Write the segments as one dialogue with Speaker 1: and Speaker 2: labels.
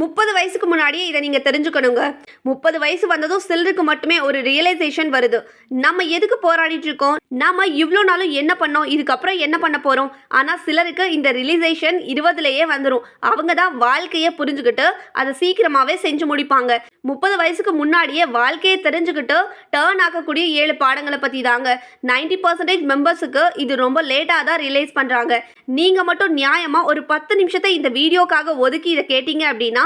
Speaker 1: முப்பது வயசுக்கு முன்னாடியே இதை நீங்கள் தெரிஞ்சுக்கணுங்க. முப்பது வயசு வந்ததும் சிலருக்கு மட்டுமே ஒரு ரியலைசேஷன் வருது. நம்ம எதுக்கு போராடிட்டு இருக்கோம்? நாம இவ்வளோ நாளும் என்ன பண்ணோம்? இதுக்கப்புறம் என்ன பண்ண போகிறோம் ஆனால் சிலருக்கு இந்த ரியலைசேஷன் இருபதுலேயே வந்துடும் அவங்க தான் வாழ்க்கையை புரிஞ்சுக்கிட்டு அதை சீக்கிரமாகவே செஞ்சு முடிப்பாங்க. முப்பது வயசுக்கு முன்னாடியே வாழ்க்கையை தெரிஞ்சுக்கிட்டு டேர்ன் ஆக்கக்கூடிய ஏழு பாடங்களை பற்றி தாங்க. நைன்டி பர்சன்டேஜ் மெம்பர்ஸுக்கு இது ரொம்ப லேட்டாக தான் ரியலைஸ் பண்ணுறாங்க நீங்கள் மட்டும் நியாயமாக ஒரு பத்து நிமிஷத்தை இந்த வீடியோக்காக ஒதுக்கி இதை கேட்டீங்க அப்படின்னா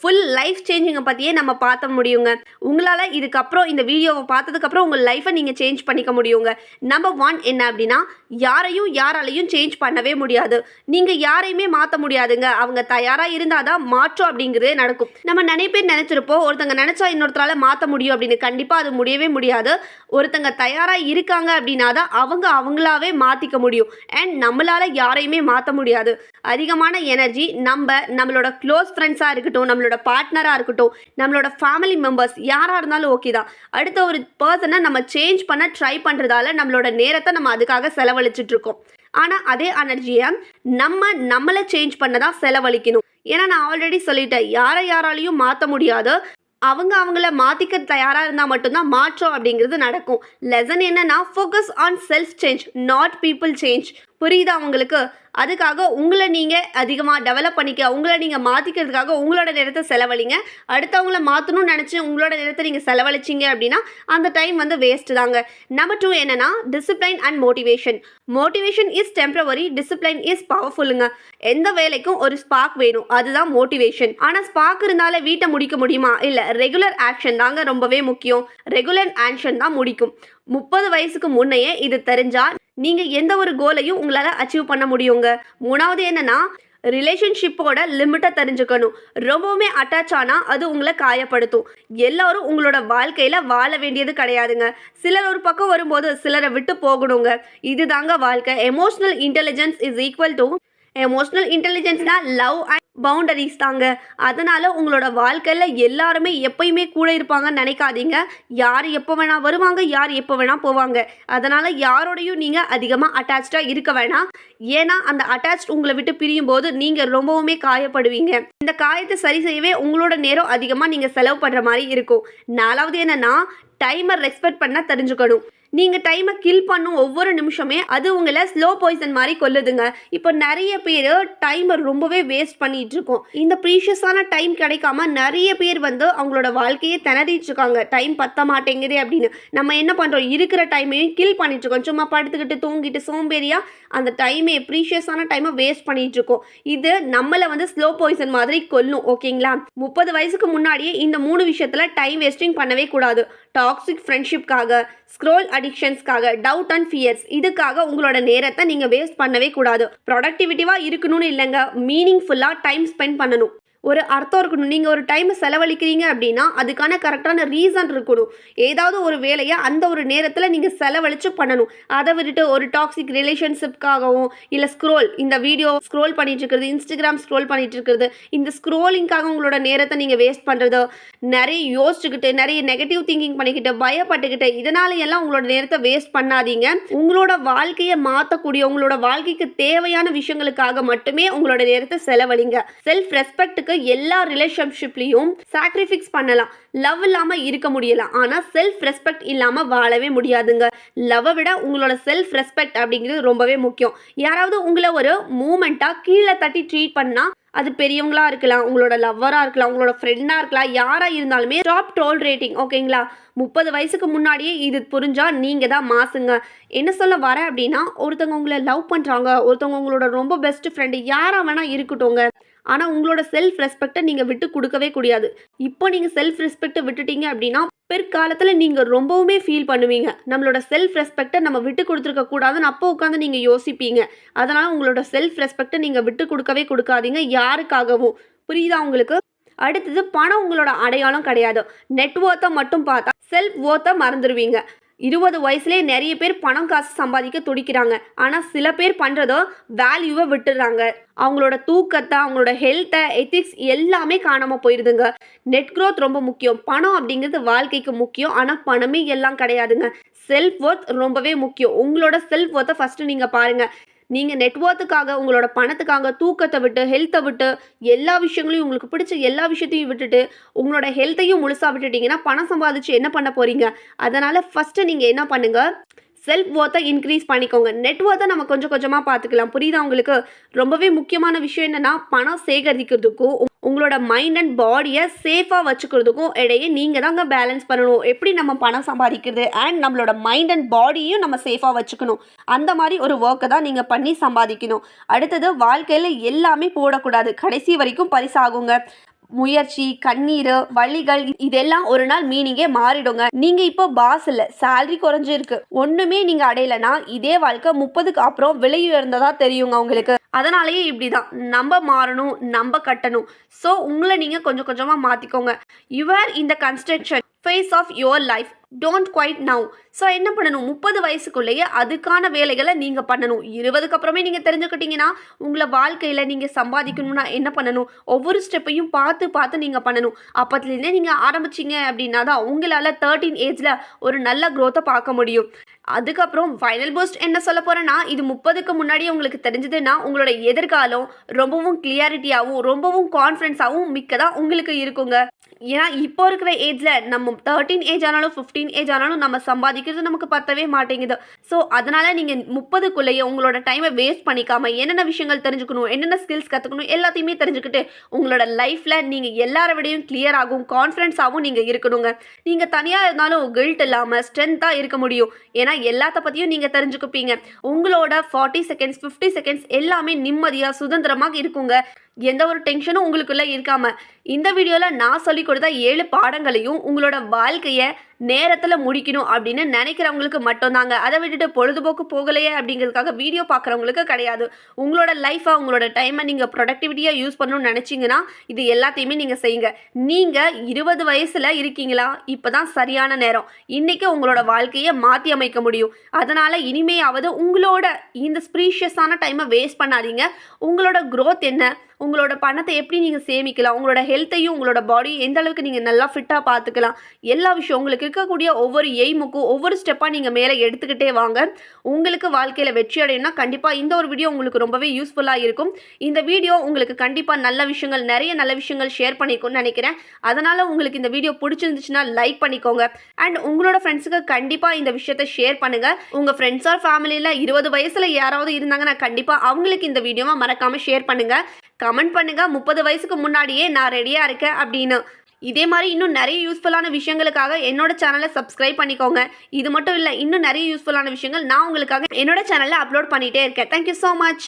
Speaker 1: ஃபுல் லைஃப் சேஞ்சிங்கை பற்றியே நம்ம பார்த்த முடியுங்க. உங்களால் இதுக்கப்புறம் இந்த வீடியோவை பார்த்ததுக்கப்புறம் உங்கள் லைஃப்பை நீங்கள் சேஞ்ச் பண்ணிக்க முடியுங்க. நம்பர் ஒன் என்ன அப்படின்னா யாரையும் யாராலையும் சேஞ்ச் பண்ணவே முடியாது. நீங்கள் யாரையுமே மாற்ற முடியாதுங்க. அவங்க தயாராக இருந்தால் தான் மாற்றம் அப்படிங்கிறதே நடக்கும். நம்ம நினைப்பே நினச்சிருப்போம் ஒருத்தங்க நினச்சா இன்னொருத்தரால் மாற்ற முடியும் அப்படின்னு. கண்டிப்பாக அது முடியவே முடியாது. ஒருத்தங்க தயாராக இருக்காங்க அப்படின்னா தான் அவங்க அவங்களாவே மாற்றிக்க முடியும். அண்ட் நம்மளால் யாரையுமே மாற்ற முடியாது. அதிகமான எனர்ஜி நம்ம நம்மளோட க்ளோஸ் ஃப்ரெண்ட்ஸாக இருக்கட்டும் நம்மளோட பார்ட்னராக இருக்கட்டும் நம்மளோட ஃபேமிலி மெம்பர்ஸ் யாராக இருந்தாலும் ஓகே தான். அடுத்த ஒரு பர்சனை நம்ம சேஞ்ச் பண்ண ட்ரை பண்ணுறதால நம்மளோட நேரத்தை நம்ம அதுக்காக செலவழிச்சிட்ருக்கோம் ஆனால் அதே எனர்ஜியை நம்ம நம்மளை சேஞ்ச் பண்ண தான் செலவழிக்கணும். ஏன்னா நான் ஆல்ரெடி சொல்லிட்டேன் யாரை யாராலையும் மாற்ற முடியாது. அவங்க அவங்கள மாற்றிக்க தயாராக இருந்தால் மட்டும்தான் மாற்றம் அப்படிங்கிறது நடக்கும். லெசன் என்னன்னா focus on self change not people change புரியுதா உங்களுக்கு? அதுக்காக உங்களை நீங்கள் அதிகமாக டெவலப் பண்ணிக்க உங்களை நீங்கள் மாற்றிக்கிறதுக்காக உங்களோட நேரத்தை செலவழிங்க. அடுத்தவங்கள மாற்றணும்னு நினச்சி உங்களோட நேரத்தை நீங்கள் செலவழிச்சிங்க அப்படின்னா அந்த டைம் வந்து வேஸ்ட் தாங்க. நம்பர் டூ என்னென்னா discipline and motivation motivation is temporary discipline is பவர்ஃபுல்லுங்க எந்த வேலைக்கும் ஒரு ஸ்பார்க் வேணும் அதுதான் மோட்டிவேஷன் ஆனால் ஸ்பார்க் இருந்தாலே வீட்டை முடிக்க முடியுமா? இல்லை ரெகுலர் ஆக்ஷன் தாங்க ரொம்பவே முக்கியம். ரெகுலர் ஆக்ஷன் தான் முடிக்கும். முப்பது வயசுக்கு முன்னையே இது தெரிஞ்சால் நீங்கள் எந்த ஒரு கோலையும் உங்களால் அச்சீவ் பண்ண முடியுங்க. மூணாவது என்னன்னா ரிலேஷன்ஷிப்போட லிமிட்டை தெரிஞ்சுக்கணும். ரொம்பவுமே அட்டாச் ஆனால் அது உங்களை காயப்படுத்தும். எல்லோரும் உங்களோட வாழ்க்கையில் வாழ வேண்டியது கிடையாதுங்க. சிலர் ஒரு பக்கம் வரும்போது சிலரை விட்டு போகணுங்க. இதுதாங்க வாழ்க்கை. Emotional intelligence is equal to emotional இன்டெலிஜென்ஸ்னா love and boundaries தாங்க. அதனால் உங்களோட வாழ்க்கையில் எல்லாருமே எப்பயுமே கூட இருப்பாங்கன்னு நினைக்காதீங்க. யார் எப்போ வேணால் வருவாங்க யார் எப்போ வேணால் போவாங்க. அதனால் யாரோடையும் நீங்கள் அதிகமாக அட்டாச்சாக இருக்க வேணாம். ஏன்னா அந்த அட்டாச் உங்களை விட்டு பிரியும் போது நீங்கள் ரொம்பவுமே காயப்படுவீங்க. இந்த காயத்தை சரி செய்யவே உங்களோட நேரம் அதிகமாக நீங்கள் செலவு பண்ணுற மாதிரி இருக்கும். நாலாவது என்னென்னா டைமர் ரெஸ்பெக்ட் பண்ண தெரிஞ்சுக்கணும். நீங்கள் டைமை கில் பண்ணும் ஒவ்வொரு நிமிஷமே அது உங்களை ஸ்லோ பாய்சன் மாதிரி கொல்லுதுங்க. இப்போ நிறைய பேர் டைமை ரொம்பவே வேஸ்ட் பண்ணிட்டு இருக்கோம். இந்த ப்ரீஷியஸான டைம் கிடைக்காம நிறைய பேர் வந்து அவங்களோட வாழ்க்கையை திணறிட்டு இருக்காங்க. டைம் பத்த மாட்டேங்குது அப்படின்னு. நம்ம என்ன பண்ணுறோம் இருக்கிற டைமையும் கில் பண்ணிட்டு இருக்கோம். சும்மா படுத்துக்கிட்டு தூங்கிட்டு சோம்பேறியா அந்த டைமே ப்ரீஷியஸான டைமை வேஸ்ட் பண்ணிட்டு இருக்கோம். இது நம்மளை வந்து ஸ்லோ பாய்சன் மாதிரி கொல்லும் ஓகேங்களா முப்பது வயசுக்கு முன்னாடியே இந்த மூணு விஷயத்துல டைம் வேஸ்டிங் பண்ணவே கூடாது. டாக்ஸிக் ஃப்ரெண்ட்ஷிப்காக ஸ்க்ரோல் அடிக்ஷன்ஸ்க்காக டவுட் அண்ட் ஃபியர்ஸ் இதுக்காக உங்களோட நேரத்தை நீங்கள் வேஸ்ட் பண்ணவே கூடாது. ப்ரொடக்டிவிட்டிவாக இருக்கணும்னு இல்லைங்க. மீனிங்ஃபுல்லாக டைம் ஸ்பெண்ட் பண்ணணும். ஒரு அர்த்தம் இருக்கணும். நீங்கள் ஒரு டைமை செலவழிக்கிறீங்க அப்படின்னா அதுக்கான கரெக்டான ரீசன் இருக்கணும். ஏதாவது ஒரு வேலையை அந்த ஒரு நேரத்தில் நீங்கள் செலவழித்து பண்ணணும். அதை விட்டுட்டு ஒரு டாக்ஸிக் ரிலேஷன்ஷிப்காகவும் இல்லை ஸ்க்ரோல் இந்த வீடியோ ஸ்க்ரோல் பண்ணிட்டு இருக்கிறது இன்ஸ்டாகிராம் ஸ்க்ரோல் பண்ணிட்டு இருக்கிறது இந்த ஸ்க்ரோலிங்காக உங்களோட நேரத்தை நீங்கள் வேஸ்ட் பண்ணுறது நிறைய யோசிச்சுக்கிட்டு நிறைய நெகட்டிவ் திங்கிங் பண்ணிக்கிட்டு பயப்பட்டுக்கிட்டு இதனால எல்லாம் உங்களோட நேரத்தை வேஸ்ட் பண்ணாதீங்க. உங்களோட வாழ்க்கையை மாற்றக்கூடிய உங்களோட வாழ்க்கைக்கு தேவையான விஷயங்களுக்காக மட்டுமே உங்களோட நேரத்தை செலவழிங்க. செல்ஃப் ரெஸ்பெக்ட்டுக்கு எல்லா ரிலேஷன்ஷிப்லையும் சாக்ரிஃபிக்ஸ் பண்ணலாம். லவ் இல்லாமல் இருக்க முடியலாம் ஆனால் செல்ஃப் ரெஸ்பெக்ட் இல்லாமல் வாழவே முடியாதுங்க. லவ்வை விட உங்களோட செல்ஃப் ரெஸ்பெக்ட் அப்படிங்கிறது ரொம்பவே முக்கியம். யாராவது உங்களை ஒரு மூமெண்ட்டாக கீழே தட்டி ட்ரீட் பண்ணால் அது பெரியவங்களா இருக்கலாம் உங்களோட லவ்வராக இருக்கலாம் உங்களோட ஃப்ரெண்டாக இருக்கலாம் யாராக இருந்தாலுமே டாப் டோல் ரேட்டிங் ஓகேங்களா முப்பது வயசுக்கு முன்னாடியே இது புரிஞ்சால் நீங்கள் தான் மாசுங்க. என்ன சொல்ல வரேன் அப்படின்னா ஒருத்தவங்க உங்களை லவ் பண்ணுறாங்க ஒருத்தவங்க உங்களோட ரொம்ப பெஸ்ட் ஃப்ரெண்டு யாராக வேணால் இருக்கட்டும்ங்க. ஆனால் உங்களோட செல்ஃப் ரெஸ்பெக்டை நீங்கள் விட்டு கொடுக்கவே கூடாது இப்போ நீங்கள் செல்ஃப் ரெஸ்பெக்டை விட்டுட்டீங்க அப்படின்னா பிற்காலத்தில் நீங்கள் ரொம்பவுமே ஃபீல் பண்ணுவீங்க. நம்மளோட செல்ஃப் ரெஸ்பெக்டை நம்ம விட்டு கொடுத்துருக்க கூடாதுன்னு அப்போ உட்காந்து நீங்கள் யோசிப்பீங்க. அதனால் உங்களோட செல்ஃப் ரெஸ்பெக்டை நீங்கள் விட்டு கொடுக்கவே கொடுக்காதீங்க யாருக்காகவும். புரியுதா உங்களுக்கு? அடுத்தது பணம் உங்களோட அடையாளம் கிடையாது. நெட்ஒர்த்தை மட்டும் பார்த்தா செல்ஃப் ஒர்த்தை மறந்துடுவீங்க இருபது வயசுலேயே நிறைய பேர் பணம் காசு சம்பாதிக்க துடிக்கிறாங்க. ஆனால் சில பேர் பண்ணுறதோ வேல்யூவை விட்டுடுறாங்க அவங்களோட தூக்கத்தை அவங்களோட ஹெல்த்தை எத்திக்ஸ் எல்லாமே காணாமல் போயிடுதுங்க நெட் க்ரோத் ரொம்ப முக்கியம். பணம் அப்படிங்கிறது வாழ்க்கைக்கு முக்கியம். ஆனால் பணமே எல்லாம் கிடையாதுங்க. செல்ஃப் ஒர்த் ரொம்பவே முக்கியம். உங்களோட செல்ஃப் ஒர்த்தை ஃபஸ்ட்டு நீங்கள் பாருங்கள் நீங்கள் நெட்ஒர்த்துக்காக உங்களோட பணத்துக்காக தூக்கத்தை விட்டு ஹெல்த்தை விட்டு எல்லா விஷயங்களையும் உங்களுக்கு பிடிச்ச எல்லா விஷயத்தையும் விட்டுட்டு உங்களோட ஹெல்த்தையும் முழுசாக விட்டுட்டீங்கன்னா பணம் சம்பாதிச்சு என்ன பண்ண போகிறீங்க அதனால் ஃபஸ்ட்டு நீங்கள் என்ன பண்ணுங்கள் செல்ஃப் ஒர்த்தை இன்க்ரீஸ் பண்ணிக்கோங்க. நெட்ஒர்த்தை நம்ம கொஞ்சம் கொஞ்சமாக பார்த்துக்கலாம். புரியுதா உங்களுக்கு? ரொம்பவே முக்கியமான விஷயம் என்னென்னா பணம் சேகரிக்கிறதுக்கும் உங்களோட மைண்ட் அண்ட் பாடியை சேஃபாக வச்சுக்கிறதுக்கும் இடையே நீங்கள் தாங்க பேலன்ஸ் பண்ணணும். எப்படி நம்ம பணம் சம்பாதிக்கிறது அண்ட் நம்மளோட மைண்ட் அண்ட் பாடியையும் நம்ம சேஃபாக வச்சுக்கணும். அந்த மாதிரி ஒரு ஒர்க்கை தான் நீங்கள் பண்ணி சம்பாதிக்கணும். அடுத்தது வாழ்க்கையில் எல்லாமே போடக்கூடாது. கடைசி வரைக்கும் பரிசாகுங்க. முயற்சி கண்ணீர் வழிகள் இதெல்லாம் ஒரு நாள் மீனிங்கே மாறிடுங்க. நீங்க இப்போ பாஸ் இல்ல சேலரி குறைஞ்சிருக்கு. ஒண்ணுமே நீங்க அடையலைன்னா இதே வாழ்க்கை முப்பதுக்கு அப்புறம் விலை உயர்ந்ததா தெரியுங்க உங்களுக்கு. அதனாலேயே இப்படிதான். நம்ம மாறணும் நம்ம கட்டணும். ஸோ உங்களை நீங்க கொஞ்சம் கொஞ்சமா மாத்திக்கோங்க. யுவர் இந்த construction phase of your life don't quit now so என்ன பண்ணணும்? முப்பது வயசுக்குள்ளேயே அதுக்கான வேலைகளை நீங்கள் பண்ணணும். இருபதுக்கு அப்புறமே நீங்கள் தெரிஞ்சுக்கிட்டீங்கன்னா உங்களை வாழ்க்கையில் நீங்கள் சம்பாதிக்கணும்னா என்ன பண்ணணும்? ஒவ்வொரு ஸ்டெப்பையும் பார்த்து பார்த்து நீங்கள் பண்ணணும். அப்பத்துலேருந்தே நீங்கள் ஆரம்பிச்சீங்க அப்படின்னா தான் உங்களால் தேர்ட்டீன் ஏஜில் ஒரு நல்ல க்ரோத்தை பார்க்க முடியும். அதுக்கப்புறம் ஃபைனல் போஸ்ட் என்ன சொல்ல போகிறேன்னா இது முப்பதுக்கு முன்னாடியே உங்களுக்கு தெரிஞ்சதுன்னா உங்களோட எதிர்காலம் ரொம்பவும் கிளியாரிட்டியாகவும் ரொம்பவும் கான்ஃபிடென்ஸாகவும் மிக்கதாக உங்களுக்கு இருக்குங்க. ஏன்னா இப்போ இருக்கிற ஏஜில் நம்ம தேர்ட்டீன் ஏஜ் ஆனாலும் ஃபிஃப்டீன் ஏஜ் ஆனாலும் நம்ம சம்பாதிக்கிறது நமக்கு பத்தவே மாட்டேங்குது. ஸோ அதனால் நீங்கள் முப்பதுக்குள்ளேயே உங்களோட டைமை வேஸ்ட் பண்ணிக்காம என்னென்ன விஷயங்கள் தெரிஞ்சுக்கணும் என்னென்ன ஸ்கில்ஸ் கற்றுக்கணும் எல்லாத்தையுமே தெரிஞ்சுக்கிட்டு உங்களோட லைஃப்பில் நீங்கள் எல்லாரை விடையும் க்ளியராகவும் கான்ஃபிடென்ஸாகவும் நீங்கள் இருக்கணுங்க. நீங்கள் தனியாக இருந்தாலும் கில்ட் இல்லாமல் ஸ்ட்ரென்த்தாக இருக்க முடியும். ஏன்னா எல்லாத்த பற்றியும் நீங்கள் தெரிஞ்சுக்குப்பீங்க. உங்களோட ஃபார்ட்டி செகண்ட்ஸ் ஃபிஃப்டி செகண்ட்ஸ் எல்லாமே நிம்மதியாக சுதந்திரமாக இருக்குங்க. எந்த ஒரு டென்ஷனும் உங்களுக்குள்ளே இருக்காமல் இந்த வீடியோவில் நான் சொல்லிக் கொடுத்த ஏழு பாடங்களையும் உங்களோட வாழ்க்கையை நேரத்தில் முடிக்கணும் அப்படின்னு நினைக்கிறவங்களுக்கு மட்டும்தாங்க. அதை விட்டுட்டு பொழுதுபோக்கு போகலையே அப்படிங்கிறதுக்காக வீடியோ பார்க்குறவங்களுக்கு கிடையாது. உங்களோட லைஃப்பை உங்களோட டைமை நீங்கள் ப்ரொடக்டிவிட்டியாக யூஸ் பண்ணணும்னு நினச்சிங்கன்னா இது எல்லாத்தையுமே நீங்கள் செய்யுங்க. நீங்கள் இருபது வயசில் இருக்கீங்களா? இப்போ தான் சரியான நேரம். இன்றைக்கி உங்களோட வாழ்க்கையை மாற்றி அமைக்க முடியும். அதனால் இனிமையாவது உங்களோட இந்த ஸ்ப்ரீஷியஸான டைமை வேஸ்ட் பண்ணாதீங்க. உங்களோட க்ரோத் என்ன? உங்களோட பணத்தை எப்படி நீங்கள் சேமிக்கலாம்? உங்களோட ஹெல்த்தையும் உங்களோட பாடியும் எந்த அளவுக்கு நீங்கள் நல்லா ஃபிட்டாக பார்த்துக்கலாம் எல்லா விஷயம் உங்களுக்கு இருக்கக்கூடிய ஒவ்வொரு எய்முக்கும் ஒவ்வொரு ஸ்டெப்பாக நீங்கள் மேலே எடுத்துக்கிட்டே வாங்க. உங்களுக்கு வாழ்க்கையில் வெற்றி அடையணும்னா கண்டிப்பாக இந்த ஒரு வீடியோ உங்களுக்கு ரொம்பவே யூஸ்ஃபுல்லாக இருக்கும். இந்த வீடியோ உங்களுக்கு கண்டிப்பாக நல்ல விஷயங்கள் நிறைய நல்ல விஷயங்கள் ஷேர் பண்ணிக்கும்னு நினைக்கிறேன். அதனால் உங்களுக்கு இந்த வீடியோ பிடிச்சிருந்துச்சுன்னா லைக் பண்ணிக்கோங்க. அண்ட் உங்களோட ஃப்ரெண்ட்ஸுக்கு கண்டிப்பாக இந்த விஷயத்தை ஷேர் பண்ணுங்கள் உங்கள் ஃப்ரெண்ட்ஸ் ஆர் ஃபேமிலியில் இருபது வயசில் யாராவது இருந்தாங்கன்னா கண்டிப்பாக அவங்களுக்கு இந்த வீடியோவை மறக்காமல் ஷேர் பண்ணுங்கள் கமெண்ட் பண்ணுங்க. முப்பது வயசுக்கு முன்னாடியே நான் ரெடியாக இருக்கேன் அப்படின்னு. இதே மாதிரி இன்னும் நிறைய யூஸ்ஃபுல்லான விஷயங்களுக்காக என்னோட சேனலை சப்ஸ்கிரைப் பண்ணிக்கோங்க. இது மட்டும் இல்லை இன்னும் நிறைய யூஸ்ஃபுல்லான விஷயங்கள் நான் உங்களுக்காக என்னோட சேனலில் அப்லோட் பண்ணிகிட்டே இருக்கேன். Thank you so much